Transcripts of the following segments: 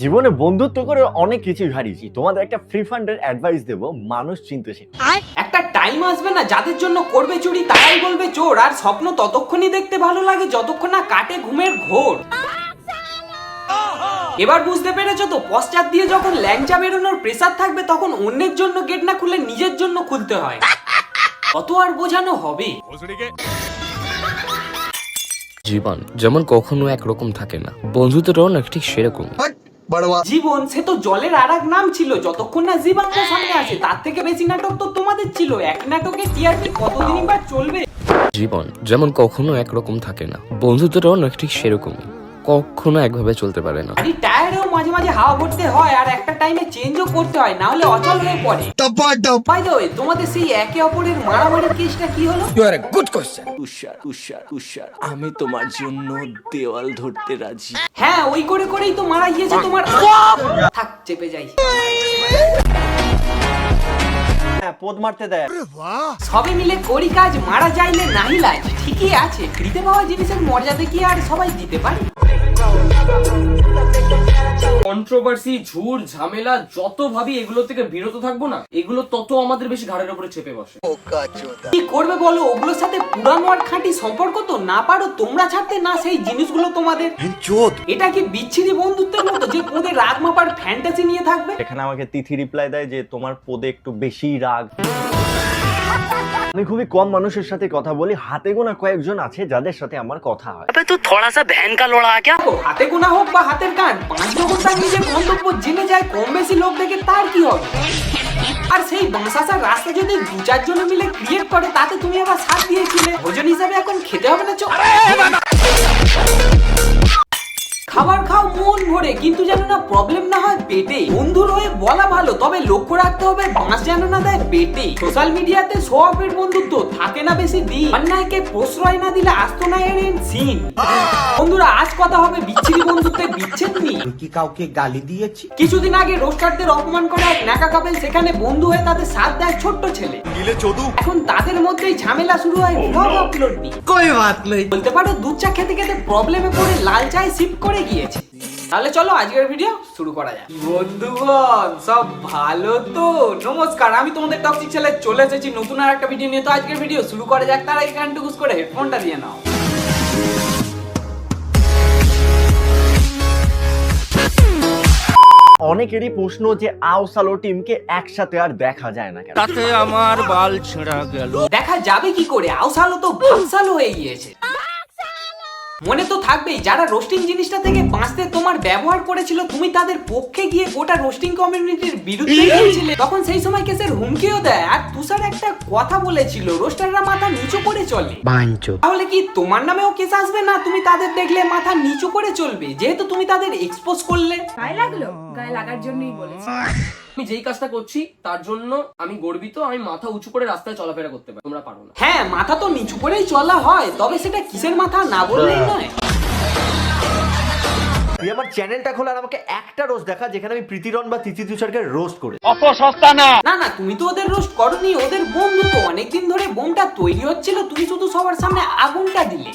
জীবনে বন্ধুত্ব করে অনেক কিছু হারিয়েছি। তোমাদের একটা ফ্রি ফান্ডের অ্যাডভাইস দেবো মানুষ চিনতে শেখো। একটা টাইম আসবে না যাদের জন্য করবে চুরি তারাই বলবে চোর আর স্বপ্ন ততক্ষণই দেখতে ভালো লাগে যতক্ষণ না কাটে ঘুমের ঘোর। এবার বুঝতে পেরেছ তো পশ্চাৎ দিয়ে যখন ল্যাংচা বেরোনোর প্রেসার থাকবে তখন অন্যের জন্য গেট না খুলে নিজের জন্য খুলতে হয়। কত আর বোঝানো হবে? জীবন যেমন কখনো একরকম থাকে না বন্ধুত্বটাও না ঠিক সেরকম জীবন সে তো জলের আর এক নাম ছিল যতক্ষণ না জীবাঙ্গা সামনে আসে তার থেকে বেশি নাটক তো তোমাদের ছিল এক নাটকে টিআরপি কতদিন বা চলবে? জীবন যেমন কখনো একরকম থাকে না বন্ধুত্বটাও না ঠিক সেরকমই কখনো একভাবে চলতে পারে না। মাঝে মাঝে হাওয়া ভরতে হয় আর একটা টাইমে চেঞ্জও করতে হয় না হলে অচল হয়ে পড়ে। বাই দ্য ওয়ে তোমাদের সেই একে অপরের মারামারির কেসটা কি হলো? You are a good question Tushar Tushar Tushar আমি তোমার জন্য দেওয়াল ধরতে রাজি। হ্যাঁ ওই করে করেই তো মারা গিয়েছে তোমার থাক চেপে যাই। হ্যাঁ পদ মারতে দেয়। সবে মিলে করি কাজ মারা যাইলে নাহি লাজ। ঠিকই আছে ফ্রিতে পাওয়া জিনিসের মর্যাদা কি আর সবাই দিতে পারে? কন্ট্রোভার্সি ঝুর ঝামেলা যত ভাবি এগুলো থেকে বিরত থাকব না এগুলো তত আমাদের বেশি ঘাড়ের উপরে চেপে বসে। কি করবে বলো? ওগুলোর সাথে পুরানো আর খাঁটি সম্পর্ক তো না পারো তোমরা ছাড়তে না সেই জিনিসগুলো তোমাদের। এটা কি বিচ্ছিরি বন্ধুত্বের মতো যে ওদের রাগ মাপার ফ্যান্টাসি নিয়ে থাকবে? এখানে আমাকে তিথি রিপ্লাই দেয় যে তোমার পদে একটু বেশি রাগ। আমি খুবই কম মানুষের সাথে কথা বলি হাতে গোনা কয়েকজন আছে যাদের সাথে আমার কথা হয়। দেখো, হাতে গোনা হোক বা হাতের কান পাঁচ যখন তার নিজের গন্তব্য জেনে যায় কম বেশি লোক দেখে তার কি হবে? আর সেই বাঁশাসার রাস্তা যদি দু চারজনে মিলে ক্রিয়েট করে তাতে তুমি আবার সাথ দিয়েছিলে। ভোজন হিসাবে এখন খেতে হবে না চো খাবার খাও মন ভরে। কিন্তু যেন না প্রবলেম না হয় পেটে বন্ধুর হয়ে বলা ভালো তবে লক্ষ্য রাখতে হবে বাঁশ যেন না দেয় পেটে সোশ্যাল মিডিয়াতে শো বন্ধুত্ব থাকে না বেশি দিন। অন্যায়কে প্রশ্রয় না দিলে আসতো না এর সিন। বন্ধুরা আজ কথা হবে বিচ্ছিরি বন্ধুত্বের বিচ্ছেদ নিয়ে। কি কাউকে গালি দিয়েছি? কিছুদিন আগে রোস্টারদের অপমান করে এক নাকা কাপেল সেখানে বন্ধু হয়ে তাদের সাথ দেয় ছোট্ট ছেলে। এখন তাদের মধ্যেই ঝামেলা শুরু হয় ব্লগ আপলোড নিয়ে। কই বাত নেই বলতে পারো দুধ চা খেতে খেতে প্রবলেমে পড়ে লাল চায় শিফট করে গিয়েছে। তাহলে চলো আজকের ভিডিও শুরু করা যাক। বন্ধুগণ সব ভালো তো? নমস্কার আমি তোমাদের টপিক ছেলে চলে এসেছি নতুন আর একটা ভিডিও নিয়ে। তো আজকের ভিডিও শুরু করা যাক তার আগে গানটুকুস গুস করে হেডফোনটা দিয়ে নাও। অনেকেরই প্রশ্ন যে আওসালো টিমকে একসাথে আর দেখা যায় না তাতে আমার কেন দেখা যাবে কি করে? আউসালো তো ভাবসালো হয়ে গিয়েছে। মনে তো থাকবেই যারা রোস্টিং জিনিসটা থেকে বাঁচতে তোমার ব্যবহার করেছিল তুমি তাদের পক্ষে গিয়ে গোটা রোস্টিং কমিউনিটির বিরুদ্ধে গিয়েছিলে তখন সেই সময় কেসের হুমকিও দেয়। আর তুষার একটা কথা বলেছিল রোস্টাররা মাথা নিচু করে চলে। তাহলে কি তোমার নামেও কেস আসবে না? তুমি তাদের দেখলে মাথা নিচু করে চলবে যেহেতু তুমি তাদের এক্সপোজ করলে। তাই লাগল? গায়ে লাগার জন্যই বলেছি। আমি যেই কাজটা করছি তার জন্য আমি গর্বিত আমি মাথা উঁচু করে রাস্তায় চলাফেরা করতে পারি। তোমরা পারো না। হ্যাঁ মাথা তো নিচু করেই চলা হয় তবে সেটা কিসের মাথা না বললেই নয়। তুই আমার চ্যানেলটা খোলার আমাকে একটা রোজ দেখা যেখানে আমি প্রীতিরন বা তিথি তুষারকে রোস্ট করে। না না তুমি তো ওদের রোস্ট করনি ওদের বন্ধু তো অনেকদিন ধরে বোমটা তৈরি হচ্ছিল তুমি শুধু সবার সামনে আগুনটা দিলে।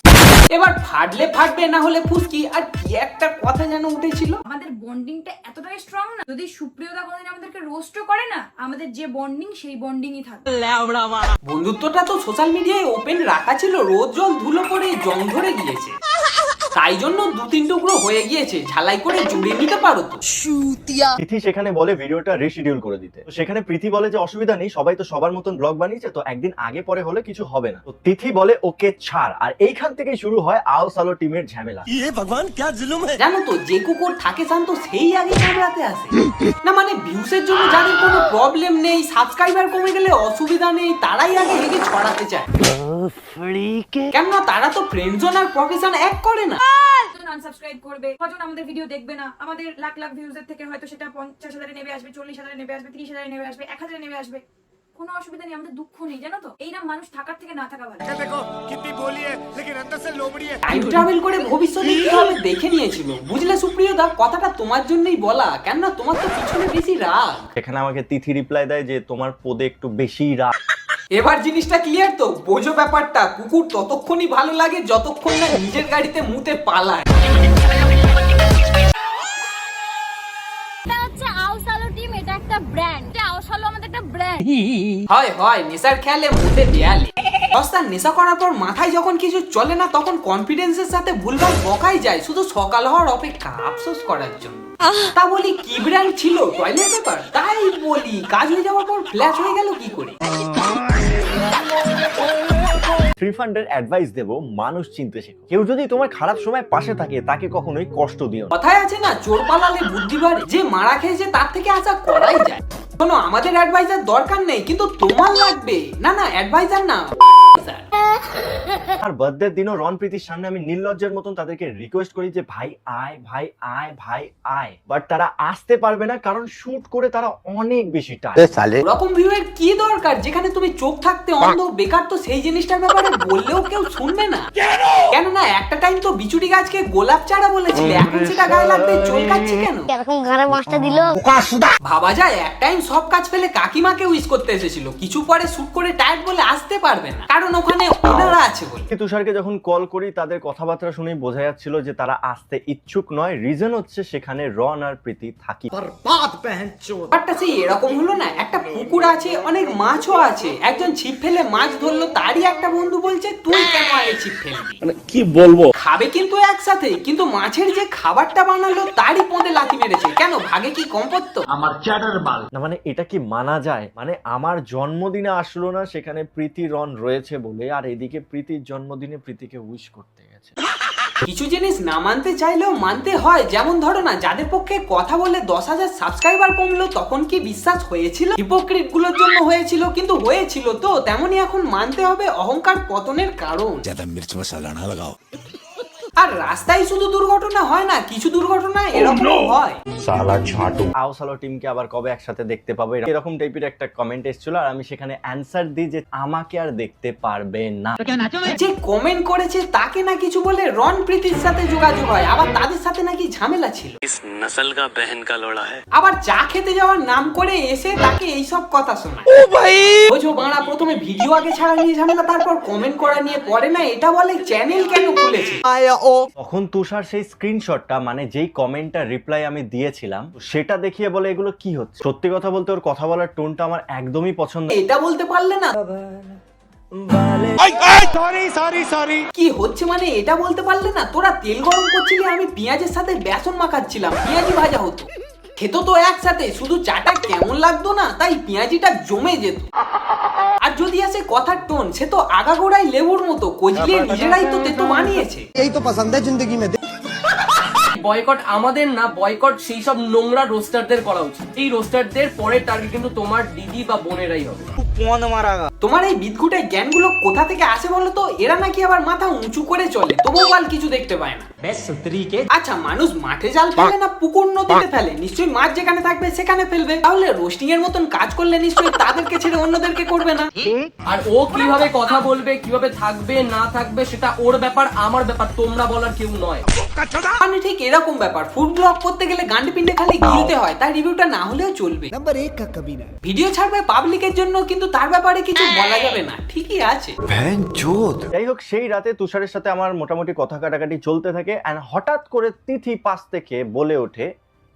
এবার ফাটলে ফাটবে না হলে ফুসকি। আর কি একটা কথা যেন উঠেছিল? আমাদের বন্ডিংটা এতটাই স্ট্রং না যদি সুপ্রিয়তা কোনদিন আমাদেরকে রোস্টও করে না আমাদের যে বন্ডিং সেই বন্ডিংই থাকবে। বন্ধুত্বটা তো সোশ্যাল মিডিয়ায় ওপেন রাখা ছিল রোজ জল ধুলো করে জং ধরে গিয়েছে। তাই জন্য দু তিন টুকরো হয়ে গিয়েছে ঝালাই করে জুড়ে নিতে পারো তো। তিথি সেখানে বলে ভিডিওটা রিশিডিউল করে দিতে। তো সেখানে প্রীতি বলে যে অসুবিধা নেই সবাই তো সবার মতন ব্লগ বানিয়েছে তো একদিন আগে পরে হলে কিছু হবে না। তো তিথি বলে ওকে ছাড়। আর এইখান থেকেই শুরু হয় আওসালো টিমের ঝামেলা। জানো তো যে কুকুর থাকে শান্ত সেই আগে কামড়াতে আসে। না মানে ভিউসের জন্য যাদের কোনো প্রবলেম নেই সাবস্ক্রাইবার কমে গেলে অসুবিধা নেই তারাই আগে হেগে ছড়াতে চায়। কেননা তারা তো ফ্রেন্ডজন আর প্রফেশন এক করে না। আনসাবস্ক্রাইব করবে কজন আমাদের ভিডিও দেখবে না আমাদের লাখ লাখ ভিউজের থেকে হয়তো সেটা পঞ্চাশ হাজারে নেমে আসবে চল্লিশ হাজারে নেমে আসবে তিরিশ হাজারে নেমে আসবে এক হাজারে নেমে আসবে। কোনো অসুবিধা নেই আমাদের দুঃখ নেই জানো তো? মানুষ থাকার থেকে না থাকা ভালো। টাইম ট্রাভেল করে ভবিষ্যতে কি হবে দেখে নিয়েছিল? বুঝলে সুপ্রিয়দা কথাটা তোমার জন্যই বলা কেননা তোমার তো পিছনে বেশি রাগ। এখানে আমাকে তিথি রিপ্লাই দেয় যে তোমার পদে একটু বেশি রাগ। এবার জিনিসটা ক্লিয়ার তো? বোঝো ব্যাপারটা। কুকুর ততক্ষণই ভালো লাগে যতক্ষণ না নিজের গাড়িতে মুতে পালায়। হয় হয় নেশার খেয়ালে মুতে দেয়ালে। সস্তার নেশা করার পর মাথায় যখন কিছু চলে না তখন কনফিডেন্সের সাথে ভুলভাল বকাই যায় শুধু সকাল হওয়ার অপেক্ষা আফসোস করার জন্য। তা বলি কি ব্র্যান্ড ছিল? টয়লেট পেপার তাই বলি কাজ হয়ে যাওয়ার পর ফ্ল্যাশ হয়ে গেল কি করে? ফ্রি ফান্ডের অ্যাডভাইস দেবো, মানুষ চিনতে শেখো। কেউ যদি তোমার খারাপ সময় পাশে থাকে, তাকে কখনোই কষ্ট দিও কথায় আছে না, চোর পালালে বুদ্ধি বাড়ে। যে মারা খেয়েছে, তার থেকে আশা করাই যায়। শোনো আমাদের অ্যাডভাইজার দরকার নেই কিন্তু তোমার লাগবে। না না অ্যাডভাইজার না। আর বার্থডের দিনও রন প্রীতির সামনে আমি নির্লজ্জের মতন তাদেরকে রিকোয়েস্ট করি যে ভাই আয় ভাই আয় ভাই আয়। বাট তারা আসতে পারবে না কারণ শুট করে তারা অনেক বেশি টাইম ওরকম ভিউয়ের কি দরকার? যেখানে তুমি চোখ থাকতে অন্ধ বেকার তো সেই জিনিসটার ব্যাপারে বললেও কেউ শুনবে না। কেন? না একটা টাইম তো বিচুটি গাছকে গোলাপ চারা বলেছিলে এখন সেটা গায়ে লাগবে চলকাচ্ছে কেন? এরকম ঘরে মাছটা দিল। ভাবা যায় এক টাইম সব কাজ ফেলে কাকিমাকে উইশ করতে এসেছিল। কিছু পরে শুট করে টায়ার্ড বলে আসতে পারবে না। কারণ ওখানে ওনারা আছে বলে। তুষারকে যখন কল করি তাদের কথাবার্তা শুনেই বোঝা যাচ্ছিল যে তারা আসতে ইচ্ছুক নয়। রিজন হচ্ছে সেখানে রন আর প্রীতি থাকি। ব্যাপারটা সেই এরকম হলো না। একটা পুকুর আছে অনেক মাছও আছে। একজন ছিপ ফেলে মাছ ধরলো তারই একটা বন্ধু বলছে তুই কেন আগে ছিপ ফেলবি? মানে কি বলব? খাবে কিন্তু একসাথে কিন্তু মাছের যে খাবারটা বানালো তারই পদে লাথি মেরেছে। কেন? ভাগে কি কম পড়তো? না মানে এটা কি মানা যায়? মানে আমার জন্মদিনে আসলো না সেখানে প্রীতি রন রয়েছে বলে আর এদিকে প্রীতির জন্মদিনে প্রীতিকে উইশ করতে গেছে। কিছু জিনিস না মানতে চাইলেও মানতে হয়। যেমন ধরো না যাদের পক্ষে কথা বলে দশ হাজার সাবস্ক্রাইবার কমলো তখন কি বিশ্বাস হয়েছিল? হিপোক্রিটগুলোর জন্য হয়েছিল কিন্তু হয়েছিল তো তেমনই এখন মানতে হবে অহংকার পতনের কারণ। আর রাস্তায় শুধু দুর্ঘটনা হয় না কিছু দুর্ঘটনা এরকম হয়। আওসালো টিমকে আবার কবে একসাথে দেখতে পাবো? এরকম টাইপের একটা কমেন্ট এসেছিল আর আমি সেখানে অ্যান্সার দিই যে আমাকে আর দেখতে পারবে না। যে কমেন্ট করেছে তাকে না কিছু বলে রন প্রীতির সাথে যোগাযোগ হয় আবার তাদের সাথে নাকি ঝামেলা ছিল। নসল কা বহন কা লোড়া হ্যায় আবার চা খেতে যাওয়ার নাম করে এসে তাকে এইসব কথা শোনায়। বোঝো বাংলা প্রথমে ভিডিও আগে ছাড়া নিয়ে ঝামেলা তারপর কমেন্ট করা নিয়ে পরে না এটা বলে চ্যানেল কেন খুলেছে? তখন তুষার সেই স্ক্রিনশটটা মানে যেই কমেন্টটা রিপ্লাই আমি দিয়েছিলাম সেটা দেখিয়ে বলে এগুলো কি হচ্ছে? সত্যি কথা বলতে ওর কথা বলার টোনটা আমার একদমই পছন্দ এটা বলতে পারলে না। কি হচ্ছে মানে? এটা বলতে পারলে না? তোরা তেল গরম করছিলি আমি পেঁয়াজের সাথে বেসন মাখাচ্ছিলাম। পেঁয়াজি ভাজা হতো। খেতো তো একসাথে শুধু চাটা কেমন লাগতো না তাই পেঁয়াজিটা জমে যেত। যদি আসে কথার টোন সে তো আগাগোড়াই লেবুর মতো কজলিয়ে হ্যাঁ, হ্যাঁ। নিজেরাই তো তেতো বানিয়েছে। এই তো পছন্দ হ্যায় জিন্দগি মে বয়কট আমাদের না বয়কট সেই সব নোংরা রোস্টারদের করা উচিত। এই রোস্টারদের পরের টার্গেট কিন্তু তোমার দিদি বা বোনেরাই হবে। তোমার এই জ্ঞানগুলো কোথা থেকে আসে বলো তো? এরা নাকি আবার মাথা উঁচু করে চলে কিছু দেখতে পায় না। আচ্ছা মানুষ মাঠে জাল ফেলে না পুকুর নদীতে ফেলে? নিশ্চয়ই মাছ যেখানে থাকবে সেখানে ফেলবে। তাহলে রোস্টিং এর মতন কাজ করলে নিশ্চয়ই তাদেরকে ছেড়ে অন্যদেরকে করবে না। আর ও কীভাবে কথা বলবে কীভাবে থাকবে না থাকবে সেটা ওর ব্যাপার আমার ব্যাপার তোমরা বলার কেউ নয়। মানে ঠিক এরকম ব্যাপার। ফুড ব্লগ করতে গেলে গান্ড পিন্ডে খালি গিলতে হয় তাই রিভিউটা না হলেও চলবে। নাম্বার ভিডিও ছাড়বে পাবলিকের জন্য কিন্তু তার ব্যাপারে কিছু বলা যাবে না। ঠিকই আছে। যাই হোক সেই রাতে তুষারের সাথে আমার মোটামুটি কথা কাটাকাটি চলতে থাকে অ্যান্ড হঠাৎ করে তিথি পাশ থেকে বলে ওঠে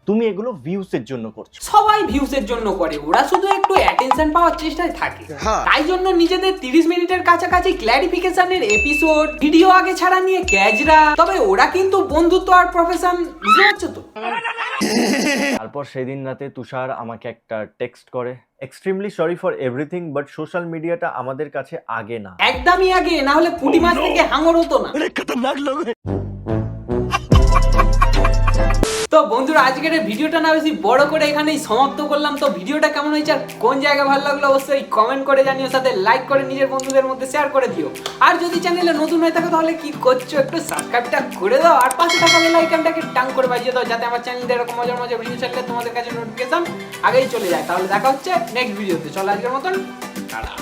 তুমি এগুলো ভিউসের জন্য করছ। সবাই ভিউজের জন্য করে। ওরা শুধু একটু অ্যাটেনশন পাওয়ার চেষ্টায় থাকে। তাই জন্য নিজেদের 30 মিনিটের কাছাকাছি ক্ল্যারিফিকেশনের এপিসোড ভিডিও আগে ছাড়া নিয়ে ক্যাজরা। তবে ওরা কিন্তু বন্ধুত্ব আর প্রফেশন বুঝতে পারছ তো? তারপর সেদিন রাতে তুষার আমাকে একটা টেক্সট করে extremely sorry for everything but social মিডিয়াটা আমাদের কাছে আগে না। একদমই আগে না হলে পুঁটি মাছ থেকে হাঙর হতো না। বন্ধুরা, আজকের ভিডিওটা না বেশি বড় করে এখানেই সমাপ্ত করলাম। তো ভিডিওটা কেমন হয়েছে আর কোন জায়গা ভালো লাগল অবশ্যই কমেন্ট করে জানিও, সাথে লাইক করে নিজের বন্ধুদের মধ্যে শেয়ার করে দিও। আর যদি চ্যানেলে নতুন হয়ে থাকো তাহলে কি করছ একটু সাবস্ক্রাইবটা করে দাও, আর পাশে থাকা বেল আইকনটাকে টাং করে বাজিয়ে দাও, যাতে আমার চ্যানেলে এরকম মজার মজার ভিডিও ছাড়লে তোমাদের কাছে নোটিফিকেশন আগেই চলে যায়। তাহলে দেখা হচ্ছে নেক্সট ভিডিওতে চলো আজকের মতন, টাটা।